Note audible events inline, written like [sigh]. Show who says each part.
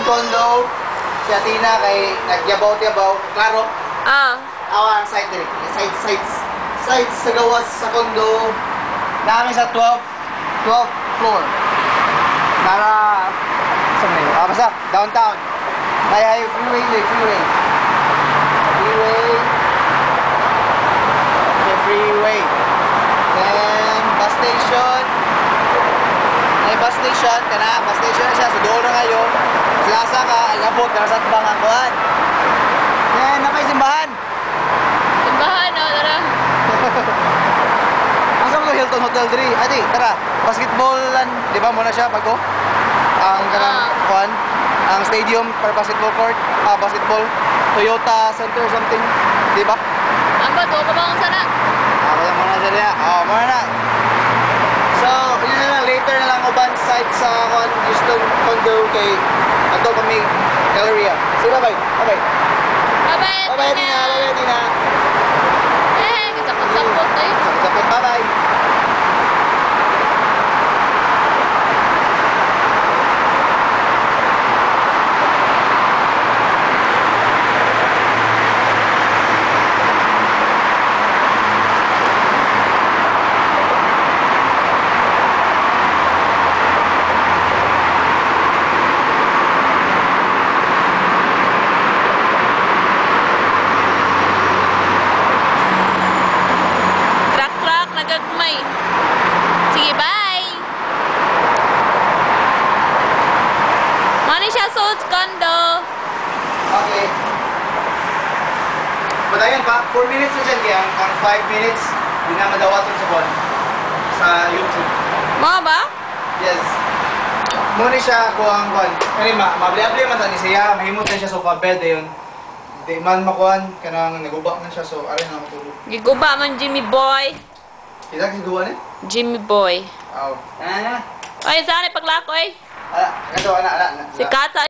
Speaker 1: si Atina kay nagyabaw-yabaw. Klaro,
Speaker 2: Ah.
Speaker 1: awa ang side diri. Side, sides. Sides sa gawas sa condo. Namin sa 12, 12 floor. Nara, na yun? Ah, basta, downtown. Ay, ay, freeway, freeway. Freeway. Freeway. Then, bus station. Bus station, kana, bus station na siya, sa doon na kayo. Silasa ka, ay abot, karasat bang ang kuhan. Then, napay simbahan.
Speaker 2: Simbahan, oh, tara. [laughs]
Speaker 1: Asa mo Hilton Hotel 3? Adi, tara. Basketballan, di ba muna siya bago? Ang kanang
Speaker 2: Ah.
Speaker 1: kuan, ang stadium para basketball court, ah, basketball, Toyota Center something, di ba?
Speaker 2: Ang ba, tuwa pa ba kung sana?
Speaker 1: Ah, wala muna siya. Oh, muna na. Later na lang uban site sa kuan, Houston condo kay ato kami Galleria. Sige, bye-bye. Bye-bye.
Speaker 2: Bye-bye,
Speaker 1: Bye-bye, Tina. Bye-bye, Tina.
Speaker 2: Siya sa condo.
Speaker 1: Okay. But ayun pa, 4 minutes na dyan kaya ang, ang 5 minutes, hindi na madawaton sa buwan sa YouTube.
Speaker 2: Mga ba?
Speaker 1: Yes. Muna siya ko ang buwan. Kani ma, mabli-abli man ta ni siya, mahimot na siya sofa bed ayun. Di man makuan, kanang nagubak na siya so ari na matulog.
Speaker 2: Giguba man Jimmy Boy.
Speaker 1: Kita kasi duwa ni?
Speaker 2: Jimmy Boy.
Speaker 1: Aw. Na na.
Speaker 2: Ay, saan ay paglako eh?
Speaker 1: Ala, kato ana ana.
Speaker 2: Si Katsa